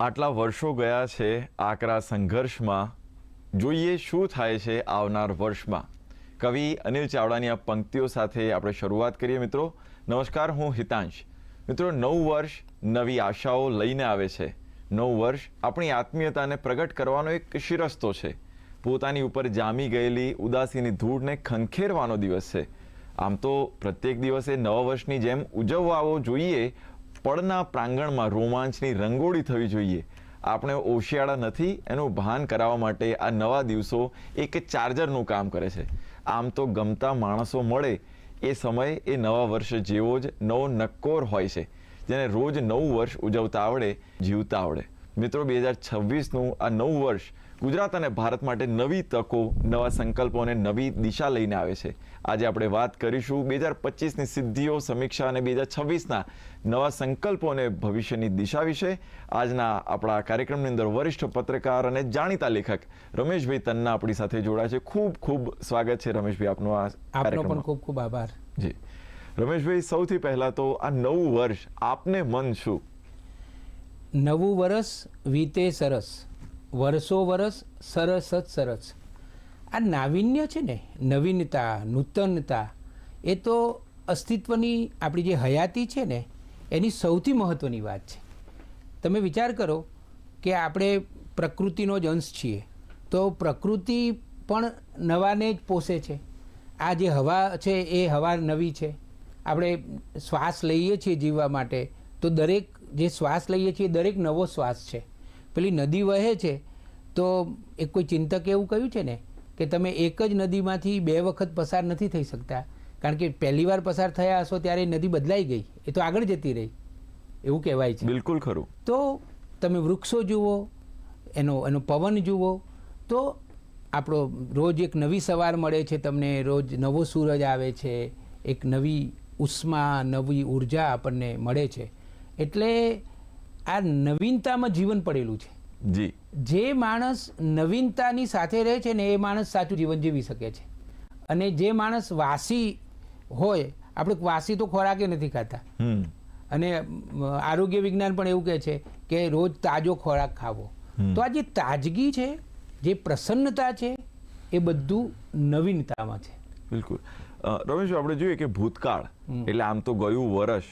આટલા વર્ષો ગયા છે આકરા સંઘર્ષમાં. જોઈએ શું થાય છે આવનાર વર્ષમાં. કવિ અનિલ ચાવડાની આ પંક્તિઓ સાથે આપણે શરૂઆત કરીએ મિત્રો. નમસ્કાર, હું હિતાંશ. મિત્રો, નવું વર્ષ નવી આશાઓ લઈને આવે છે. નવું વર્ષ આપણી આત્મીયતાને પ્રગટ કરવાનો એક શિરસ્તો છે. પોતાની ઉપર જામી ગયેલી ઉદાસીની ધૂળને ખંખેરવાનો દિવસ છે. આમ તો પ્રત્યેક દિવસે નવા વર્ષની જેમ ઉજવવાઓ જોઈએ પળના પ્રાંગણમાં રોમાંચની રંગોળી થવી જોઈએ. આપણે ઓશિયાળા નથી, એનું ભાન કરાવવા માટે આ નવા દિવસો એક ચાર્જરનું કામ કરે છે. આમ તો ગમતા માણસો મળે, એ સમય એ નવા વર્ષ જેવો જ નવો નક્કોર હોય છે, જેને રોજ નવું વર્ષ ઉજવતા આવડે, જીવતા આવડે. મિત્રો, બે હજાર છવ્વીસનું આ નવું વર્ષ ગુજરાત અને ભારત માટે નવી તકો નવા સંકલ્પો અને નવી દિશા લઈને આવે છે. આજે આપણે વાત કરીશું બે હજાર પચીસની સિદ્ધિઓ સમીક્ષા અને બે હજાર છવ્વીસના નવા સંકલ્પો અને ભવિષ્યની દિશા વિશે. આજના આપણા કાર્યક્રમની અંદર વરિષ્ઠ પત્રકાર અને જાણીતા લેખક રમેશભાઈ તન્ના આપણી સાથે જોડાયા છે. ખૂબ ખૂબ સ્વાગત છે રમેશભાઈ આપનું આ આપનો પણ ખૂબ ખૂબ આભાર. જી. રમેશભાઈ સૌથી પહેલા તો આ નવું વર્ષ આપને મન શું? નવું વર્ષ વીતે સરસ. વર્ષો વરસ સરસ જ સરસ. આ નાવિન્ય છે ને, નવીનતા, નૂતનતા, એ તો અસ્તિત્વની આપણી જે હયાતી છે ને, એની સૌથી મહત્ત્વની વાત છે. તમે વિચાર કરો કે આપણે પ્રકૃતિનો જ અંશ છીએ, તો પ્રકૃતિ પણ નવાને જ પોષે છે. આ જે હવા છે એ હવા નવી છે. આપણે શ્વાસ લઈએ છીએ જીવવા માટે, તો દરેક જે શ્વાસ લઈએ છીએ દરેક નવો શ્વાસ છે. પેલી નદી વહે છે તો એક કોઈ ચિંતકે એવું કહ્યું છે ને કે તમે એક જ નદીમાંથી બે વખત પસાર નથી થઈ શકતા. કારણ કે પહેલી વાર પસાર થયા હશો ત્યારે એ નદી બદલાઈ ગઈ એ તો આગળ જતી રહી. એવું કહેવાય છે. બિલકુલ ખરું. તો તમે વૃક્ષો જુઓ એનો એનો પવન જુઓ તો આપણો રોજ એક નવી સવાર મળે છે તમને રોજ નવો સૂરજ આવે છે એક નવી ઉષ્મા નવી ઊર્જા આપણને મળે છે. એટલે આ નવીનતામાં જીવન પડેલું છે. જી. જે માણસ નવીનતાની સાથે રહે છે ને એ માણસ સાચું જીવન જીવી શકે છે. અને જે માણસ વાસી હોય આપણે વાસી તો ખોરાકે નથી ખાતા. હમ. અને આરોગ્ય વિજ્ઞાન પણ એવું કહે છે કે રોજ તાજો ખોરાક ખાવો. તો આ જે તાજગી છે જે પ્રસન્નતા છે એ બધું નવીનતામાં છે. બિલકુલ. રમેશ આપણે જોઈએ કે ભૂતકાળ એટલે આમ તો ગયું વર્ષ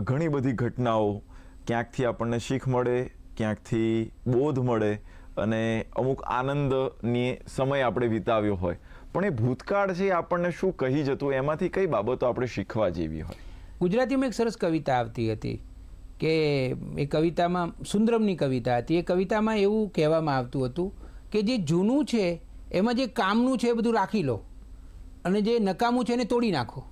ઘણી બધી ઘટનાઓ ક્યાંકથી આપણને શીખ મળે, ક્યાંકથી બોધ મળે અને અમુક આનંદની સમય આપણે વિતાવ્યો હોય. પણ એ ભૂતકાળ છે આપણને શું કહી જતું? એમાંથી કઈ બાબતો આપણે શીખવા જેવી હોય? ગુજરાતીમાં એક સરસ કવિતા આવતી હતી કે એ કવિતામાં, સુંદરમની કવિતા હતી. એ કવિતામાં એવું કહેવામાં આવતું હતું કે જે જૂનું છે, એમાં જે કામનું છે એ બધું રાખી લો અને જે નકામું છે એને તોડી નાખો.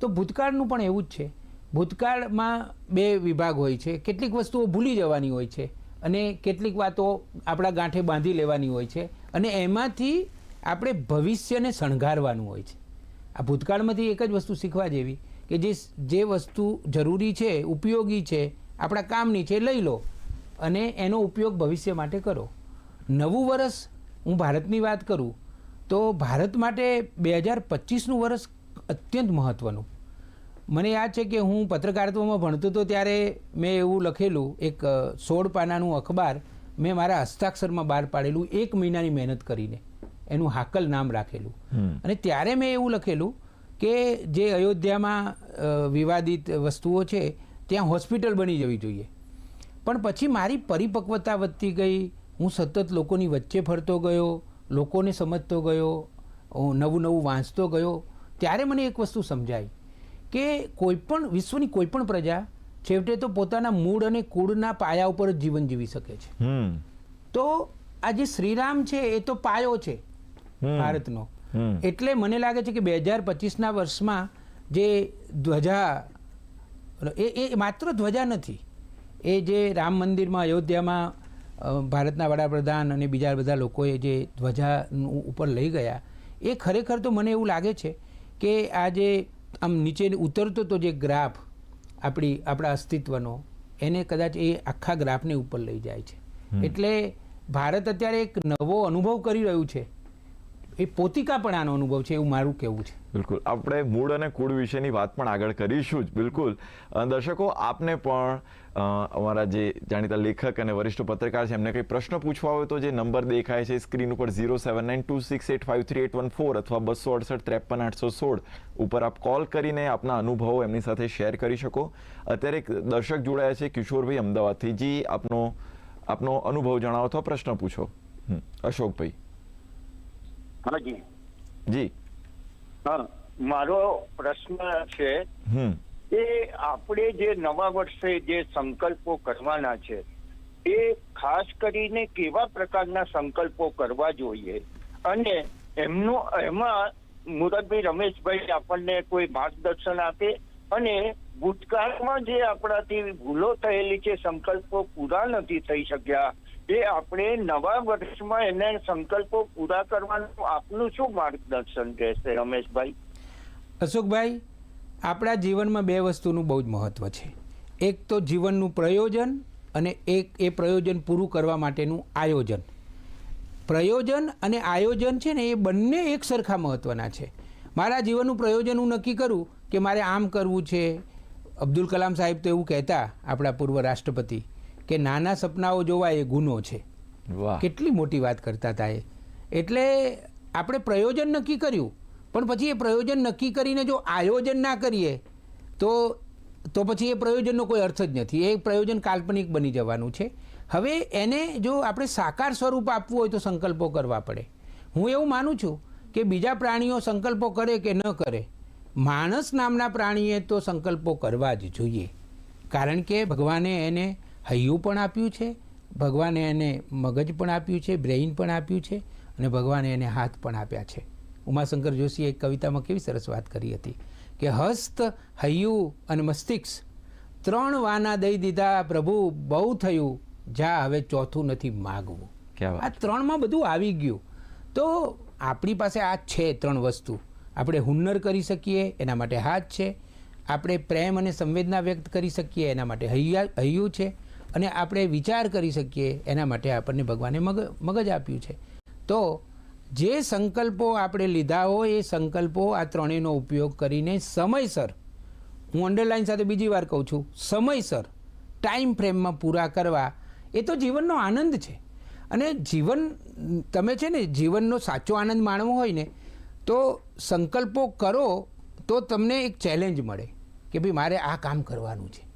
તો ભૂતકાળનું પણ એવું જ છે. ભૂતકાળમાં બે વિભાગ હોય છે. કેટલીક વસ્તુઓ ભૂલી જવાની હોય છે અને કેટલીક વાતો આપણા ગાંઠે બાંધી લેવાની હોય છે અને એમાંથી આપણે ભવિષ્યને શણગારવાનું હોય છે. આ ભૂતકાળમાંથી એક જ વસ્તુ શીખવા જેવી કે જે જે વસ્તુ જરૂરી છે, ઉપયોગી છે, આપણા કામની છે, લઈ લો અને એનો ઉપયોગ ભવિષ્ય માટે કરો. નવું વર્ષ હું ભારતની વાત કરું તો ભારત માટે બે હજાર પચીસનું વર્ષ અત્યંત મહત્ત્વનું મને યાદ છે કે હું પત્રકારત્વમાં ભણતો હતો ત્યારે મેં એવું લખેલું એક સોળ પાનાનું અખબાર મેં મારા હસ્તાક્ષરમાં બહાર પાડેલું એક મહિનાની મહેનત કરીને. એનું હાકલ નામ રાખેલું. અને ત્યારે મેં એવું લખેલું કે જે અયોધ્યામાં વિવાદિત વસ્તુઓ છે ત્યાં હોસ્પિટલ બની જવી જોઈએ. પણ પછી મારી પરિપક્વતા વધતી ગઈ. હું સતત લોકોની વચ્ચે ફરતો ગયો લોકોને સમજતો ગયો નવું નવું વાંચતો ગયો. ત્યારે મને એક વસ્તુ સમજાઈ. કે કોઈપણ વિશ્વની કોઈપણ પ્રજા છેવટે તો પોતાના મૂળ અને કુળના પાયા ઉપર જ જીવન જીવી શકે છે. હમ. તો આ જે શ્રીરામ છે એ તો પાયો છે ભારતનો. એટલે મને લાગે છે કે બે હજાર પચીસના વર્ષમાં જે ધ્વજા એ એ માત્ર ધ્વજા નથી એ જે રામ મંદિરમાં અયોધ્યામાં ભારતના વડાપ્રધાન અને બીજા બધા લોકોએ જે ધ્વજા ઉપર લઈ ગયા એ ખરેખર તો મને એવું લાગે છે કે આ જે આમ નીચે ઉતરતો તો જે ગ્રાફ આપણી આપણા અસ્તિત્વનો એને કદાચ એ આખા ગ્રાફને ઉપર લઈ જાય છે. એટલે ભારત અત્યારે એક નવો અનુભવ કરી રહ્યું છે. એ પોતિકાપણાનો અનુભવ છે, એવું મારું કહેવું છે. બિલકુલ. આપણે મૂળ અને કુળ વિશેની વાત પણ આગળ કરીશું જ. બિલકુલ. દર્શકો, આપને પણ અમારા જે જાણીતા લેખક અને વરિષ્ઠ પત્રકાર છે, એમને કંઈ પ્રશ્ન પૂછવા હોય તો જે નંબર દેખાય છે સ્ક્રીન ઉપર zero seven nine two six eight five three eight one four અથવા બસો અડસઠ ત્રેપન આઠસો સોળ ઉપર આપ કોલ કરીને આપના અનુભવો એમની સાથે શેર કરી શકો. અત્યારે એક દર્શક જોડાયા છે, કિશોરભાઈ અમદાવાદથી. જી, આપનો આપનો અનુભવ જણાવો અથવા પ્રશ્ન પૂછો. અશોકભાઈ. હાજી જી. હા મારો પ્રશ્ન છે એ આપણે જે નવા વર્ષે જે સંકલ્પો કરવાના છે એ ખાસ કરીને કેવા પ્રકારના સંકલ્પો કરવા જોઈએ? અને એમનો એમાં મુરતભાઈ રમેશભાઈ આપણને કોઈ માર્ગદર્શન આપે? અને ભૂતકાળમાં જે આપણાથી ભૂલો થયેલી છે સંકલ્પો પૂરા નથી થઈ શક્યા? એ આપણે નવા વર્ષમાં એને સંકલ્પો પૂરા કરવાનું આપનું શું માર્ગદર્શન રહેશે, રમેશભાઈ? અશોકભાઈ, આપણા જીવનમાં બે વસ્તુનું બહુ જ મહત્ત્વ છે. એક તો જીવનનું પ્રયોજન અને એક એ પ્રયોજન પૂરું કરવા માટેનું આયોજન. પ્રયોજન અને આયોજન છે ને એ બંને એક સરખા મહત્ત્વના છે. મારા જીવનનું પ્રયોજન હું નક્કી કરું કે મારે આમ કરવું છે. અબ્દુલ કલામ સાહેબ તો એવું કહેતા આપણા પૂર્વ રાષ્ટ્રપતિ કે નાના સપનાઓ જોવા એ ગુનો છે. વાહ. કેટલી મોટી વાત કરતા હતા એ. એટલે આપણે પ્રયોજન નક્કી કર્યું. પણ પછી એ પ્રયોજન નક્કી કરીને જો આયોજન ના કરીએ તો તો પછી એ પ્રયોજનનો કોઈ અર્થ જ નથી. એ પ્રયોજન કાલ્પનિક બની જવાનું છે. હવે એને જો આપણે સાકાર સ્વરૂપ આપવું હોય તો સંકલ્પો કરવા પડે. હું એવું માનું છું કે બીજા પ્રાણીઓ સંકલ્પો કરે કે ન કરે માણસ નામના પ્રાણીએ તો સંકલ્પો કરવા જ જોઈએ. કારણ કે ભગવાને એને હૈયું પણ આપ્યું છે ભગવાને એને મગજ પણ આપ્યું છે બ્રેઇન પણ આપ્યું છે અને ભગવાને એને હાથ પણ આપ્યા છે. ઉમાશંકર જોશીએ એક કવિતામાં કેવી સરસ વાત કરી હતી કે હસ્ત હૈયું અને મસ્તિષ્ક ત્રણ વાના દઈ દીધા પ્રભુ બહુ થયું જા હવે ચોથું નથી માગવું. આ ત્રણમાં બધું આવી ગયું. તો આપણી પાસે આ છે ત્રણ વસ્તુ. આપણે હુન્નર કરી શકીએ એના માટે હાથ છે. આપણે પ્રેમ અને સંવેદના વ્યક્ત કરી શકીએ એના માટે હૈયા હૈયું છે. અને આપણે વિચાર કરી શકીએ એના માટે આપણને ભગવાને મગ, મગજ આપ્યું છે. તો જે સંકલ્પો આપણે લીધા હોય એ સંકલ્પો આ ત્રણેયનો ઉપયોગ કરીને સમયસર, હું અંડરલાઇન સાથે બીજી વાર કહું છું, સમયસર ટાઈમ ફ્રેમમાં પૂરા કરવા, એ તો જીવનનો આનંદ છે. અને જીવન, તમે છે ને જીવનનો સાચો આનંદ માણવો હોય ને, તો સંકલ્પો કરો તો તમને એક ચેલેન્જ મળે કે ભાઈ મારે આ કામ કરવાનું છે.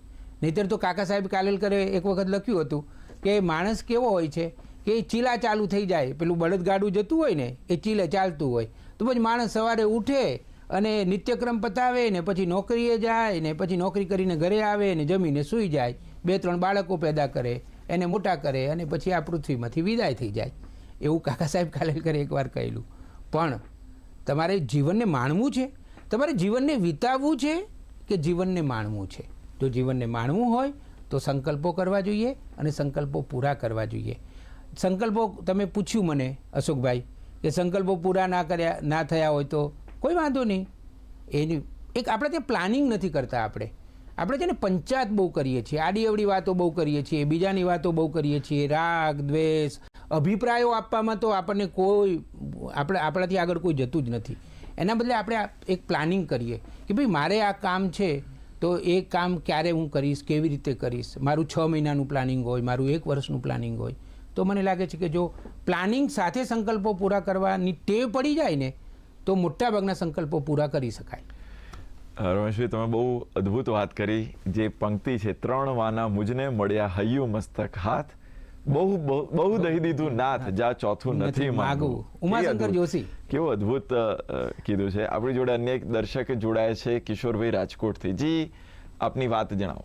નહીતર તો કાકા સાહેબ કાલેલકરે એક વખત લખ્યું હતું કે માણસ કેવો હોય છે કે એ ચીલા ચાલુ થઈ જાય, પેલું બળદગાડું જતું હોય ને, એ ચીલે ચાલતું હોય. તો પછી માણસ સવારે ઉઠે અને નિત્યક્રમ પતાવે ને પછી નોકરીએ જાય ને પછી નોકરી કરીને ઘરે આવે ને જમીને સૂઈ જાય. બે ત્રણ બાળકો પેદા કરે, એને મોટા કરે અને પછી આ પૃથ્વીમાંથી વિદાય થઈ જાય. એવું કાકા સાહેબ કાલેલકરે એકવાર કહેલું. પણ તમારે જીવનને માણવું છે? તમારે જીવનને વિતાવવું છે કે જીવનને માણવું છે? જો જીવનને માણવું હોય, તો સંકલ્પો કરવા જોઈએ અને સંકલ્પો પૂરા કરવા જોઈએ. સંકલ્પો તમે પૂછ્યું મને, અશોકભાઈ, કે સંકલ્પો પૂરા ના કર્યા, ના થયા હોય તો કોઈ વાંધો નહીં. એની, એક આપણે ત્યાં પ્લાનિંગ નથી કરતા આપણે. આપણે છે ને પંચાયત બહુ કરીએ છીએ આડી અવડી વાતો બહુ કરીએ છીએ, બીજાની વાતો બહુ કરીએ છીએ, રાગ, દ્વેષ, અભિપ્રાયો આપવામાં તો આપણને કોઈ, આપણે, આપણાથી આગળ કોઈ જતું જ નથી. એના બદલે આપણે એક પ્લાનિંગ કરીએ કે ભાઈ મારે આ કામ છે તો એ કામ ક્યારે હું કરીશ, કેવી રીતે કરીશ? મારું છ મહિનાનું પ્લાનિંગ હોય, મારું એક વર્ષનું પ્લાનિંગ હોય. તો મને લાગે છે કે જો પ્લાનિંગ સાથે સંકલ્પો પૂરા કરવાની ટેવ પડી જાય ને, તો મોટાભાગના સંકલ્પો પૂરા કરી શકાય. રમેશભાઈ તમે બહુ અદ્ભુત વાત કરી. જે પંક્તિ છે, ત્રણ વાના મુજને મળ્યા હૈયું મસ્તક હાથ. બહુ બહુ દહી દીધું નાથ જા ચોથું નથી માગવું. ઉમાશંકર જોશી. કેવું અદ્ભુત કીધું છે. આપણી જોડે અન્ય એક દર્શક જોડાયા છે કિશોરભાઈ રાજકોટથી. જી આપની વાત જણાવો.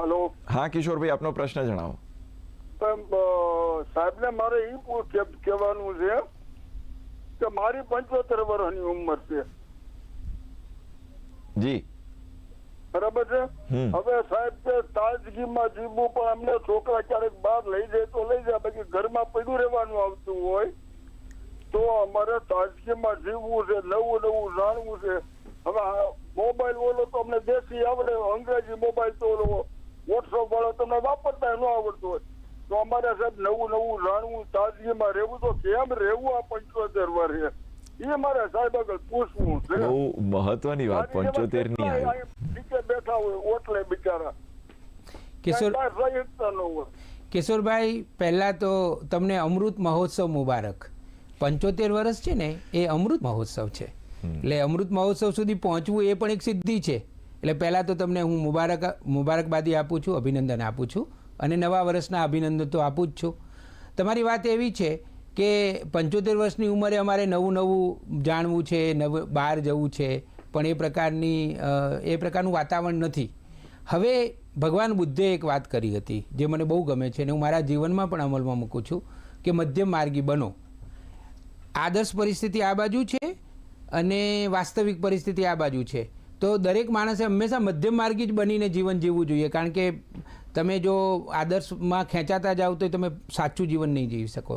હલો. હા કિશોરભાઈ આપનો પ્રશ્ન જણાવો. સાહેબ ને મારે એ પૂછ- કહેવાનું છે કે મારી પંચોતેર વર્ષની ઉંમર છે. જી. બરાબર છે? હવે સાહેબ કે તાજગીમાં જીવવું પણ અમને છોકરા ક્યારેક બહાર લઈ જાય તો લઈ જાય. બાકી ઘરમાં પડ્યું રહેવાનું આવતું હોય તો અમારે તાજગીમાં જીવવું છે નવું નવું જાણવું છે. હવે મોબાઈલ ઓલો તો અમને દેશી આવડે અંગ્રેજી મોબાઈલ તો ઓલો વોટ્સઅપ વાળો તમને વાપરતા ન આવડતું હોય. તો અમારે સાહેબ નવું નવું જાણવું તાજગીમાં રહેવું તો કેમ રહેવું આ પંચોતેર વર્ષે? એ મારે સાહેબ આગળ પૂછવું છે. બહુ મહત્વની વાત પંચોતેરની આવી નીચે બેઠા હોય ઓટલે બિચારા. કિશોર કાંઈ બહાર જઈ શકતા ન હોય. કિશોરભાઈ પહેલા તો તમને અમૃત મહોત્સવ મુબારક. પંચોતેર વર્ષ છે ને એ અમૃત મહોત્સવ છે. એટલે અમૃત મહોત્સવ સુધી પહોંચવું એ પણ એક સિદ્ધિ છે. એટલે પહેલાં તો તમને હું મુબારક મુબારકબાદી આપું છું અભિનંદન આપું છું. અને નવા વર્ષના અભિનંદન તો આપું જ છું. તમારી વાત એવી છે કે પંચોતેર વર્ષની ઉંમરે અમારે નવું નવું જાણવું છે, નવ બહાર જવું છે, પણ એ પ્રકારની એ પ્રકારનું વાતાવરણ નથી. હવે ભગવાન બુદ્ધે એક વાત કરી હતી, જે મને બહુ ગમે છે અને હું મારા જીવનમાં પણ અમલમાં મૂકું છું, કે મધ્યમ માર્ગી બનો. આદર્શ પરિસ્થિતિ આ બાજુ છે અને વાસ્તવિક પરિસ્થિતિ આ બાજુ છે. તો દરેક માણસે હંમેશા મધ્યમ માર્ગી જ બનીને જીવન જીવવું જોઈએ, કારણ કે તમે જો આદર્શમાં ખેંચાતા જાઓ તો તમે સાચું જીવન નહીં જીવી શકો.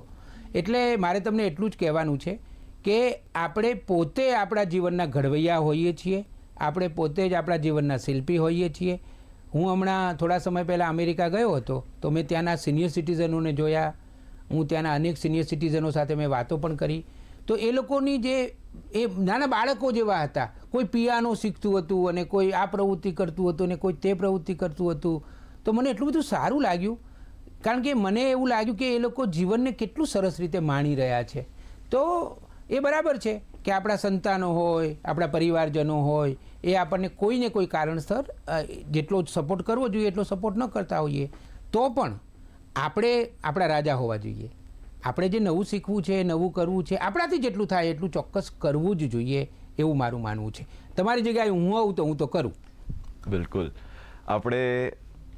એટલે મારે તમને એટલું જ કહેવાનું છે કે આપણે પોતે આપણા જીવનના ઘડવૈયા હોઈએ છીએ, આપણે પોતે જ આપણા જીવનના શિલ્પી હોઈએ છીએ. હું હમણાં થોડા સમય પહેલાં અમેરિકા ગયો હતો, તો મેં ત્યાંના સિનિયર સિટીઝનોને જોયા, હું ત્યાંના અનેક સિનિયર સિટીઝનો સાથે મેં વાતો પણ કરી. તો એ લોકોની જે, એ નાના બાળકો જેવા હતા, કોઈ પિયાનો શીખતું હતું અને કોઈ આ પ્રવૃત્તિ કરતું હતું અને કોઈ તે પ્રવૃત્તિ કરતું હતું. તો મને એટલું બધું સારું લાગ્યું કારણ કે મને એવું લાગ્યું કે એ લોકો જીવનને કેટલું સરસ રીતે માણી રહ્યા છે. તો એ બરાબર છે કે આપણા સંતાનો હોય, આપણા પરિવારજનો હોય, એ આપણને કોઈને કોઈ કારણસર જેટલો સપોર્ટ કરવો જોઈએ, એટલો સપોર્ટ ન કરતા હોઈએ. તો પણ આપણે, આપણા રાજા હોવા જોઈએ. આપણે જે નવું શીખવું છે, નવું કરવું છે, આપણાથી જેટલું થાય એટલું ચોક્કસ કરવું જ જોઈએ એવું મારું માનવું છે. તમારી જગ્યાએ હું હોઉં તો હું તો કરું. બિલકુલ. આપણે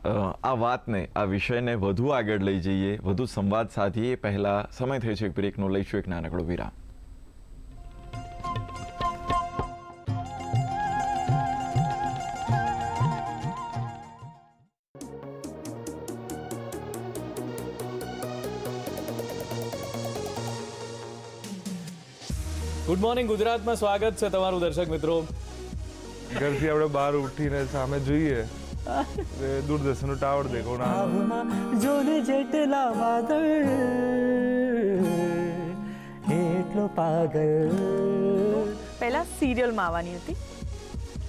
આ વાતને આ વિષયને વધુ આગળ લઈ જઈએ વધુ સંવાદ સાધીએ. પહેલાં સમય થયો છે એક બ્રેકનો લઈશું એક નાનકડો વિરામ. ગુડ મોર્નિંગ ગુજરાતમાં સ્વાગત છે તમારું દર્શક મિત્રો. ઘરથી આપણે બહાર ઉઠીને સામે જોઈએ. એ દૂરદર્શનનું ટાવર દેખો ના. આભમાં જોને જેટલા વાદળ એટલો પાગલ. પહેલા સિરિયલમાં આવવાની હતી.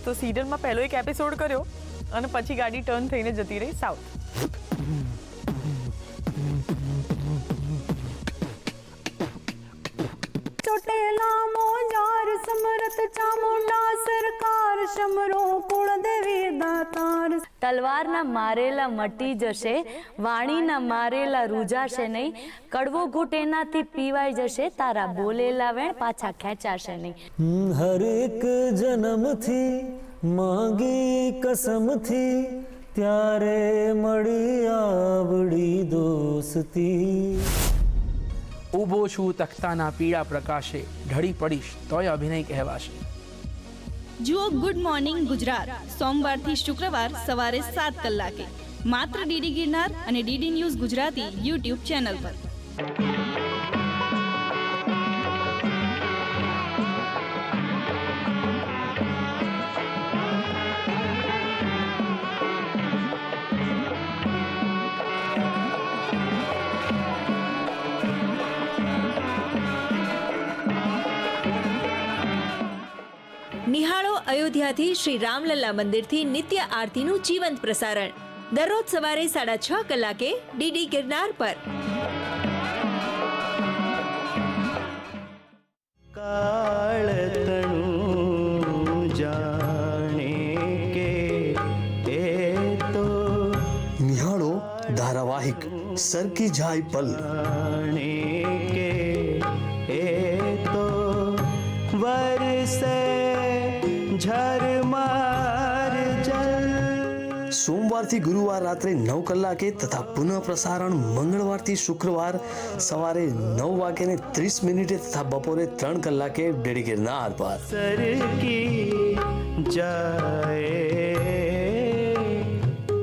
તો સિરિયલમાં પહેલો એક એપિસોડ કર્યો અને પછી ગાડી ટર્ન થઈને જતી રહી સાઉથ ચોટેલા સમરથ ચામુંડા સરકાર શમરો કુળદેવી દાતાર. તલવારના મારેલા મટી જશે, વાણીના મારેલા રૂજાશે નહીં. કડવો ઘૂટ એનાથી પીવાઈ જશે, તારા બોલેલા વેણ પાછા ખેંચાશે નહીં. હરેક જન્મથી માંગી કસમથી, ત્યારે મળી આવડી દોસ્તી. ઊભો છું તખતાના પીળા પ્રકાશે, ઢળી પડીશ તોય અભિનય કહેવાશે. જુઓ ગુડ મોર્નિંગ ગુજરાત. સોમવારથી શુક્રવાર સવારે સાત કલાકે. માત્ર ડીડી ગિરનાર અને DD news Gujarati YouTube channel પર. અયોધ્યાથી શ્રી રામલલ્લા મંદિરથી નિત્ય આરતીનું જીવંત પ્રસારણ. દરરોજ સવારે સાડા છ કલાકે ડીડી ગિરનાર પર. કાળ તણું જાણે કે એ તો નિહાળો ધારાવાહિક સરકી જાય પલ. સોમવારથી ગુરુવાર રાત્રે નવ કલાકે તથા પુનઃ પ્રસારણ મંગળવારથી શુક્રવાર સવારે નવ વાગ્યાને ત્રીસ મિનિટે તથા બપોરે ત્રણ કલાકે ડેડી ગિરનાર પર સરકી જાય.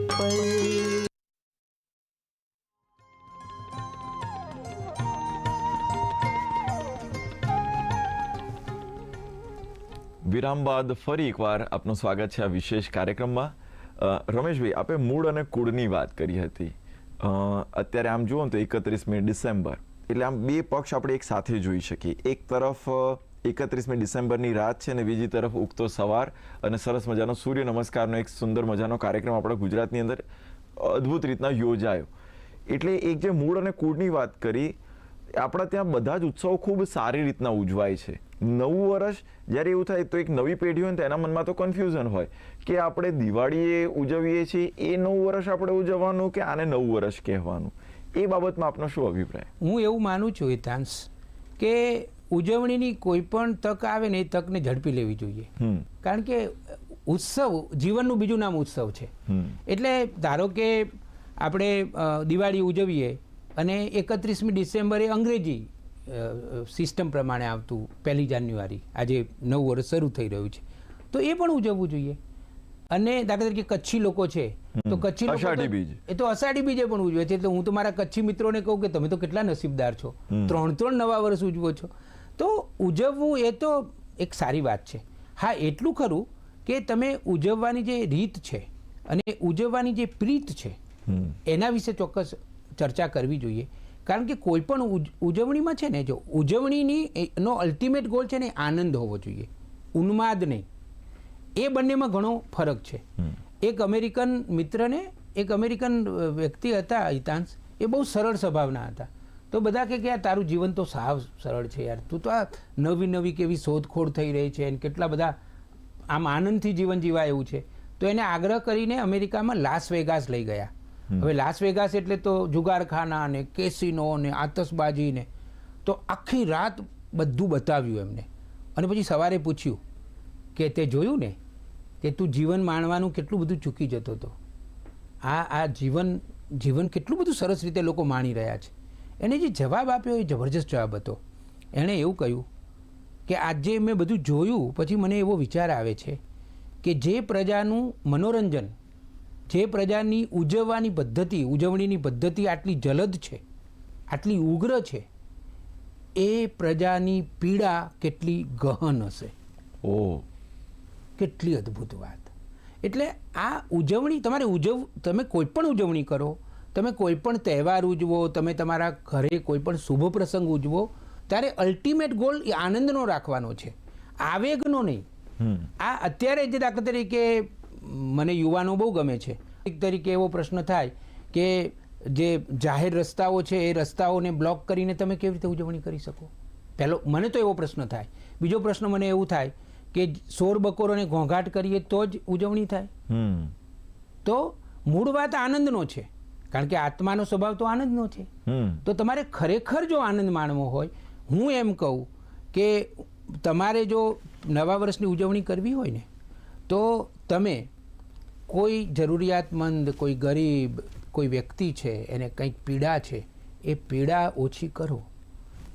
પલ વિરામ બાદ ફરી એકવાર આપનું સ્વાગત છે આ વિશેષ કાર્યક્રમમાં. રમેશભાઈ, આપે મૂળ અને કુળની વાત કરી હતી. અત્યારે આમ જુઓ તો એકત્રીસમી ડિસેમ્બર. એટલે આમ બે પક્ષ આપણે એક સાથે જોઈ શકીએ. એક તરફ એકત્રીસમી ડિસેમ્બરની રાત છે અને બીજી તરફ ઉગતો સવાર અને સરસ મજાનો સૂર્ય નમસ્કારનો એક સુંદર મજાનો કાર્યક્રમ આપણા ગુજરાતની અંદર અદ્ભુત રીતના યોજાયો. એટલે એક જે મૂળ અને કુળની વાત કરી આપણા ત્યાં બધા જ ઉત્સવ ખૂબ સારી રીતના ઉજવાય છે. નવું વર્ષ જ્યારે એવું થાય તો એક નવી પેઢી હોય ને એના મનમાં તો કન્ફ્યુઝન હોય કે આપણે દિવાળીએ ઉજવીએ છીએ એ નવું વર્ષ આપણે ઉજવવાનું કે આને નવું વર્ષ કહેવાનું? એ બાબતમાં આપનો શું અભિપ્રાય? હું એવું માનું છું હિતાંશ કે ઉજવણીની કોઈ પણ તક આવે ને એ તકને ઝડપી લેવી જોઈએ. કારણ કે ઉત્સવ જીવનનું બીજું નામ ઉત્સવ છે. એટલે ધારો કે આપણે દિવાળી ઉજવીએ અને એકત્રીસમી ડિસેમ્બરે અંગ્રેજી સિસ્ટમ પ્રમાણે આવતું પહેલી જાન્યુઆરી આજે નવું વર્ષ શરૂ થઈ રહ્યું છે. તો એ પણ ઉજવવું જોઈએ. અને દાખલા તરીકે કચ્છી લોકો છે તો કચ્છી અષાઢી બીજ. એ તો અષાઢી બીજે પણ ઉજવે છે એટલે હું તો મારા કચ્છી મિત્રોને કહું કે તમે તો કેટલા નસીબદાર છો. ત્રણ ત્રણ નવા વર્ષ ઉજવો છો. તો ઉજવવું એ તો એક સારી વાત છે. હા એટલું ખરું કે તમે ઉજવવાની જે રીત છે અને ઉજવવાની જે પ્રીત છે એના વિશે ચોક્કસ ચર્ચા કરવી જોઈએ. કારણ કે કોઈ પણ ઉજ- ઉજવણીમાં છે ને જો ઉજવણીની એનો અલ્ટિમેટ ગોલ છે ને આનંદ હોવો જોઈએ. ઉન્માદ નહીં. એ બંનેમાં ઘણો ફરક છે. એક અમેરિકન મિત્રને એક અમેરિકન વ્યક્તિ હતા હિતાંશ એ બહુ સરળ સ્વભાવના હતા. તો બધા કે યાર તારું જીવન તો સાવ સરળ છે યાર. તું તો આ નવી નવી કેવી શોધખોળ થઈ રહી છે અને કેટલા બધા આમ આનંદથી જીવન જીવાય એવું છે. તો એને આગ્રહ કરીને અમેરિકામાં લાસ વેગાસ લઈ ગયા. હવે લાસ વેગાસ એટલે તો જુગારખાના ને કેસિનો ને આતશબાજી ને તો આખી રાત બધું બતાવ્યું એમને. અને પછી સવારે પૂછ્યું કે તે જોયું ને કે તું જીવન માણવાનું કેટલું બધું ચૂકી જતો હતો? આ આ જીવન જીવન કેટલું બધું સરસ રીતે લોકો માણી રહ્યા છે. એને જે જવાબ આપ્યો એ જબરજસ્ત જવાબ હતો. એણે એવું કહ્યું કે આજે મેં બધું જોયું, પછી મને એવો વિચાર આવે છે કે જે પ્રજાનું મનોરંજન જે પ્રજાની ઉજવવાની પદ્ધતિ ઉજવણીની પદ્ધતિ આટલી જલદ છે આટલી ઉગ્ર છે એ પ્રજાની પીડા કેટલી ગહન હશે? ઓ. કેટલી અદ્ભુત વાત. એટલે આ ઉજવણી તમારે ઉજવ તમે કોઈ પણ ઉજવણી કરો તમે કોઈ પણ તહેવાર ઉજવો તમે તમારા ઘરે કોઈ પણ શુભ પ્રસંગ ઉજવો ત્યારે અલ્ટિમેટ ગોલ એ આનંદનો રાખવાનો છે. આવેગનો નહીં. આ અત્યારે જે દાખલા તરીકે મને યુવાનો બહુ ગમે છે. એક તરીકે એવો પ્રશ્ન થાય કે જે જાહેર રસ્તાઓ છે એ રસ્તાઓને બ્લોક કરીને તમે કેવી રીતે ઉજવણી કરી શકો? પહેલો મને તો એવો પ્રશ્ન થાય. બીજો પ્રશ્ન મને એવું થાય કે સોર બકોરોને ઘોંઘાટ કરીએ તો જ ઉજવણી થાય? તો મૂળ વાત આનંદનો છે. કારણ કે આત્માનો સ્વભાવ તો આનંદનો છે. તો તમારે ખરેખર જો આનંદ માણવો હોય હું એમ કહું કે તમારે જો નવા વર્ષની ઉજવણી કરવી હોય ને તો તમે કોઈ જરૂરિયાતમંદ કોઈ ગરીબ કોઈ વ્યક્તિ છે એને કંઈક પીડા છે એ પીડા ઓછી કરો.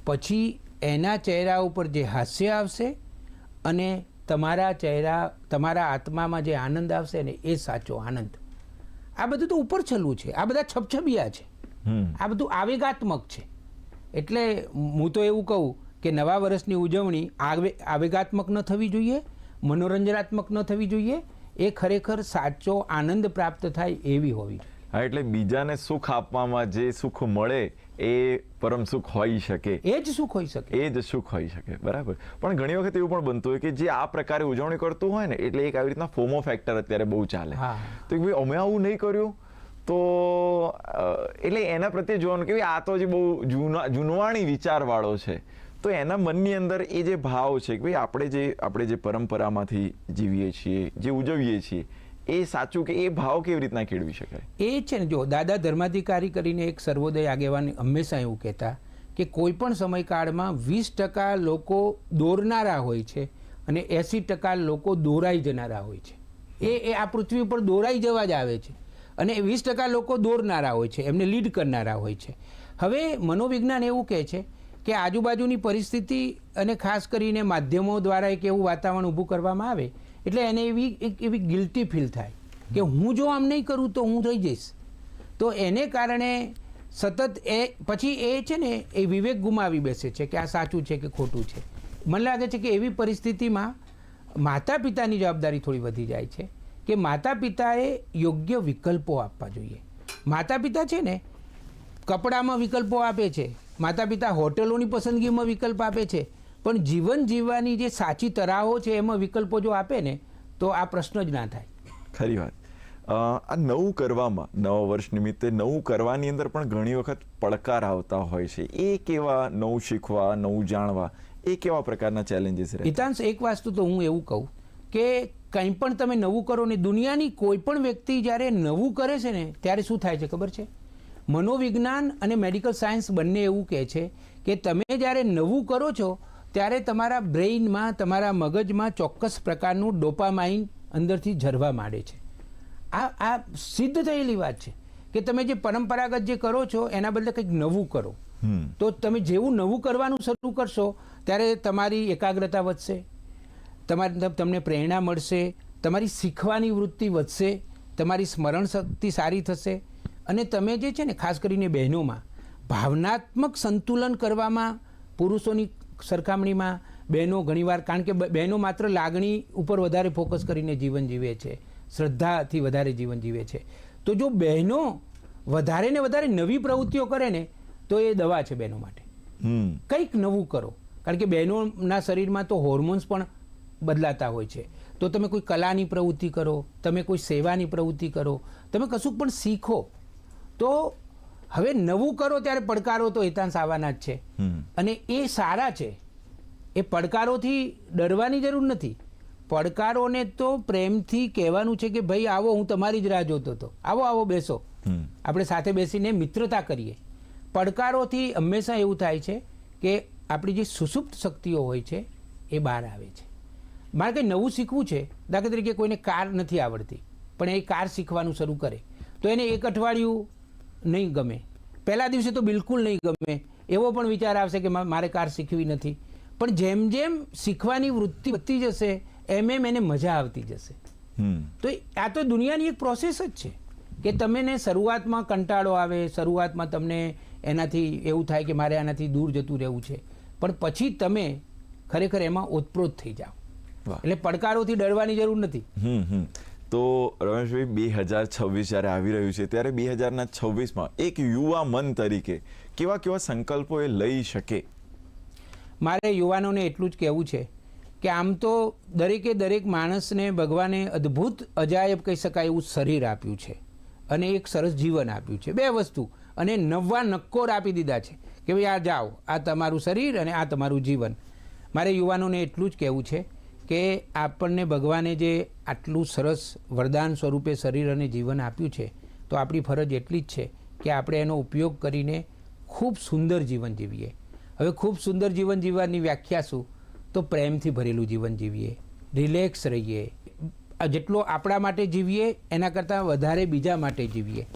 પછી એના ચહેરા ઉપર જે હાસ્ય આવશે અને તમારા ચહેરા તમારા આત્મામાં જે આનંદ આવશે ને એ સાચો આનંદ. આ બધું તો ઉપર છલ્લું છે. આ બધા છપછબિયા છે. આ બધું આવેગાત્મક છે. એટલે હું તો એવું કહું કે નવા વર્ષની ઉજવણી આવે આવેગાત્મક ન થવી જોઈએ. મનોરંજનાત્મક ન થવી જોઈએ એ ખરેખર સાચો આનંદ પ્રાપ્ત થાય એવી હોવી હા એટલે બીજાને સુખ આપવામાં જે સુખ મળે એ પરમ સુખ હોઈ શકે. એ જ સુખ હોઈ શકે. એ જ સુખ હોઈ શકે બરાબર. પણ ઘણી વખત એવું પણ બનતું હોય કે જે આ પ્રકારે ઉજવણી કરતું હોય ને એટલે એક આવી રીતના ફોમો ફેક્ટર અત્યારે બહુ ચાલે. હા. તો ભાઈ અમે આવું નહીં કર્યું તો એટલે એના પ્રત્યે જોવાનું કે આ તો જે બહુ જૂના જૂનવાણી વિચારવાળો છે. તો એના મનની અંદર એ જે ભાવ છે કે ભાઈ આપણે જે આપણે જે પરંપરામાંથી જીવીએ છીએ, જે ઉજવીએ છીએ, એ સાચું કે એ ભાવ કેવી રીતના કેળવી શકાય? એ છે ને, જો દાદા ધર્માધિકારી કરીને એક સર્વોદય આગેવાન હંમેશા એવું કહેતા કે કોઈ પણ સમયકાળમાં વીસ ટકા લોકો દોરનારા હોય છે અને એંસી ટકા લોકો દોરાઈ જનારા હોય છે. એ એ આ પૃથ્વી ઉપર દોરાઈ જવા જ આવે છે અને વીસ ટકા લોકો દોરનારા હોય છે, એમને લીડ કરનારા હોય છે. હવે મનોવિજ્ઞાન એવું કહે છે કે આજુબાજુની પરિસ્થિતિ અને ખાસ કરીને માધ્યમો દ્વારા એક એવું વાતાવરણ ઊભું કરવામાં આવે, એટલે એને એવી એક એવી ગિલ્ટી ફીલ થાય કે હું જો આમ નહીં કરું તો હું થઈ જઈશ. તો એને કારણે સતત એ, પછી એ છે ને, એ વિવેક ગુમાવી બેસે છે કે આ સાચું છે કે ખોટું છે. મને લાગે છે કે એવી પરિસ્થિતિમાં માતા પિતાની જવાબદારી થોડી વધી જાય છે કે માતા પિતાએ યોગ્ય વિકલ્પો આપવા જોઈએ. માતા પિતા છે ને, કપડામાં વિકલ્પો આપે છે માતા પિતા હોટલોની પસંદગીમાં વિકલ્પ આપે છે. પણ જીવન જીવવાની જે સાચી તરાહો છે એમાં વિકલ્પો જો આપે ને તો આ પ્રશ્ન જ ના થાય. ખરી વાત. આ નવું કરવામાં નવા વર્ષ નિમિત્તે નવું કરવાની અંદર પણ ઘણી વખત પડકાર આવતા હોય છે. એ કેવા નવું શીખવા નવું જાણવા એ કેવા પ્રકારના ચેલેન્જીસ રહે હિતાંશ એક વાસ્તુ તો હું એવું કહું કે કંઈ પણ તમે નવું કરો ને દુનિયાની કોઈ પણ વ્યક્તિ જ્યારે નવું કરે છે ને ત્યારે શું થાય છે ખબર છે? મનોવિજ્ઞાન અને મેડિકલ સાયન્સ બંને એવું કહે છે કે તમે જ્યારે નવું કરો છો ત્યારે તમારા બ્રેઇનમાં તમારા મગજમાં ચોક્કસ પ્રકારનું ડોપામાઇન અંદરથી ઝરવા માંડે છે. આ આ સિદ્ધ થયેલી વાત છે કે તમે જે પરંપરાગત જે કરો છો એના બદલે કંઈક નવું કરો. તો તમે જેવું નવું કરવાનું શરૂ કરશો ત્યારે તમારી એકાગ્રતા વધશે તમારી તમને પ્રેરણા મળશે તમારી શીખવાની વૃત્તિ વધશે તમારી સ્મરણ શક્તિ સારી થશે અને તમે જે છે ને ખાસ કરીને બહેનોમાં ભાવનાત્મક સંતુલન કરવામાં પુરુષોની સરખામણીમાં બહેનો ઘણીવાર કારણ કે બહેનો માત્ર લાગણી ઉપર વધારે ફોકસ કરીને જીવન જીવે છે. શ્રદ્ધાથી વધારે જીવન જીવે છે. તો જો બહેનો વધારે ને વધારે નવી પ્રવૃત્તિઓ કરે ને તો એ દવા છે બહેનો માટે. કંઈક નવું કરો. કારણ કે બહેનોના શરીરમાં તો હોર્મોન્સ પણ બદલાતા હોય છે. તો તમે કોઈ કલાની પ્રવૃત્તિ કરો તમે કોઈ સેવાની પ્રવૃત્તિ કરો તમે કશું પણ શીખો. તો હવે નવું કરો ત્યારે પડકારો તો હેતાંશ આવવાના જ છે. અને એ સારા છે. એ પડકારોથી ડરવાની જરૂર નથી. પડકારોને તો પ્રેમથી કહેવાનું છે કે ભાઈ આવો હું તમારી જ રાહ જોતો હતો. આવો આવો બેસો. આપણે સાથે બેસીને મિત્રતા કરીએ. પડકારોથી હંમેશા એવું થાય છે કે આપણી જે સુસુપ્ત શક્તિઓ હોય છે એ બહાર આવે છે. મારે કંઈ નવું શીખવું છે દાખલા તરીકે કોઈને કાર નથી આવડતી પણ એ કાર શીખવાનું શરૂ કરે. તો એને એક અઠવાડિયું નહીં ગમે. પહેલા દિવસે તો બિલકુલ નહીં ગમે. એવો પણ વિચાર આવશે કે મારે કાર શીખવી નથી. પણ જેમ જેમ શીખવાની વૃત્તિ વધતી જશે એમ એમ એને મજા આવતી જશે. હમ. તો આ તો દુનિયાની એક પ્રોસેસ જ છે કે તમને શરૂઆતમાં કંટાળો આવે શરૂઆતમાં તમને એનાથી એવું થાય કે મારે આનાથી દૂર જતું રહેવું છે. પણ પછી તમે ખરેખર એમાં ઓતપ્રોત થઈ જાઓ. એટલે પડકારોથી ડરવાની જરૂર નથી. તો રમેશભાઈ બે હજાર છવ્વીસ જ્યારે આવી રહ્યું છે, ત્યારે બે હજારના છવ્વીસમાં એક યુવા મન તરીકે કેવા કેવા સંકલ્પો એ લઈ શકે? મારે યુવાનોને એટલું જ કહેવું છે કે આમ તો દરેકે દરેક માણસને ભગવાને અદ્ભુત અજાયબ કહી શકાય એવું શરીર આપ્યું છે અને એક સરસ જીવન આપ્યું છે. બે વસ્તુ. અને નવા નક્કોર આપી દીધા છે કે ભાઈ, આ જાઓ, આ તમારું શરીર અને આ તમારું જીવન. મારે યુવાનોને એટલું જ કહેવું છે કે આપણને ભગવાને જે આટલું સરસ વરદાન સ્વરૂપે શરીર અને જીવન આપ્યું છે, તો આપણી ફરજ એટલી જ છે કે આપણે એનો ઉપયોગ કરીને ખૂબ સુંદર જીવન જીવીએ. હવે ખૂબ સુંદર જીવન જીવવાની વ્યાખ્યા શું? તો પ્રેમથી ભરેલું જીવન જીવીએ, રિલેક્સ રહીએ. જેટલો આપણા માટે જીવીએ, એના કરતાં વધારે બીજા માટે જીવીએ.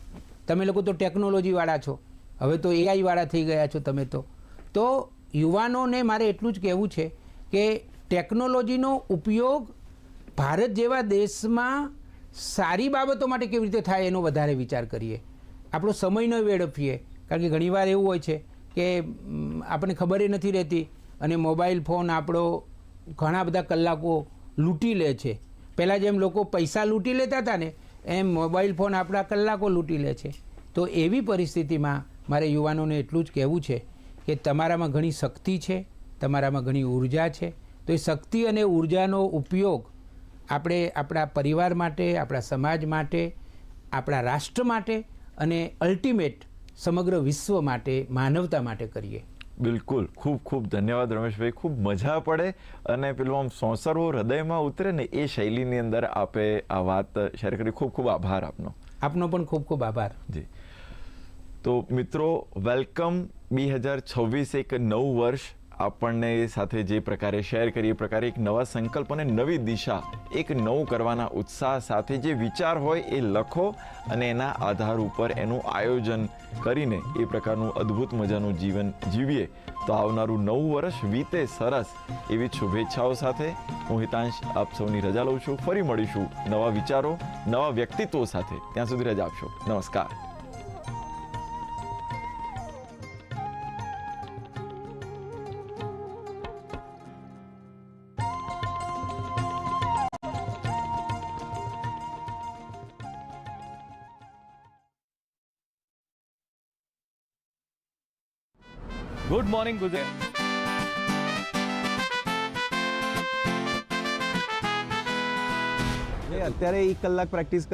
તમે લોકો તો ટેકનોલોજીવાળા છો. હવે તો એઆઈવાળા થઈ ગયા છો તમે તો. તો યુવાનોને મારે એટલું જ કહેવું છે કે ટેકનોલોજીનો ઉપયોગ ભારત જેવા દેશમાં સારી બાબતો માટે કેવી રીતે થાય એનો વધારે વિચાર કરીએ. આપણો સમય ન વેડફીએ. કારણ કે ઘણીવાર એવું હોય છે કે આપણને ખબર નથી રહેતી અને મોબાઈલ ફોન આપણો ઘણા બધા કલાકો લૂંટી લે છે. પહેલાં જેમ લોકો પૈસા લૂંટી લેતા હતા ને, એમ મોબાઈલ ફોન આપણા કલાકો લૂંટી લે છે. તો એવી પરિસ્થિતિમાં મારે યુવાનોને એટલું જ કહેવું છે કે તમારામાં ઘણી શક્તિ છે, તમારામાં ઘણી ઊર્જા છે તો એ શક્તિ અને ઉર્જાનો ઉપયોગ આપણે આપણા પરિવાર માટે આપણા સમાજ માટે આપણા રાષ્ટ્ર માટે અને અલ્ટિમેટ સમગ્ર વિશ્વ માટે માનવતા માટે કરીએ. બિલકુલ. ખૂબ ખૂબ ધન્યવાદ રમેશભાઈ. ખૂબ મજા પડે અને પેલું આમ સોંસરવો હૃદયમાં ઉતરે ને એ શૈલીની અંદર આપે આ વાત શેર કરી. ખૂબ ખૂબ આભાર આપનો. આપનો પણ ખૂબ ખૂબ આભાર. જી. તો મિત્રો વેલકમ. બે હજાર છવ્વીસ એક નવું વર્ષ આપણને સાથે જે પ્રકારે શેર કરી એ પ્રકારે એક નવા સંકલ્પ અને નવી દિશા, એક નવું કરવાના ઉત્સાહ સાથે જે વિચાર હોય એ લખો અને એના આધાર ઉપર એનું આયોજન કરીને એ પ્રકારનું અદ્ભુત મજાનું જીવન જીવીએ. તો આવનારું નવું વર્ષ વીતે સરસ. એવી શુભેચ્છાઓ સાથે હું હિતાંશ આપ સૌની રજા લઉં છું. ફરી મળીશું નવા વિચારો, નવા વ્યક્તિત્વો સાથે. ત્યાં સુધી રજા આપશો. નમસ્કાર. મોર્નિંગ ગુજરાત અત્યારે એક કલાક પ્રેક્ટિસ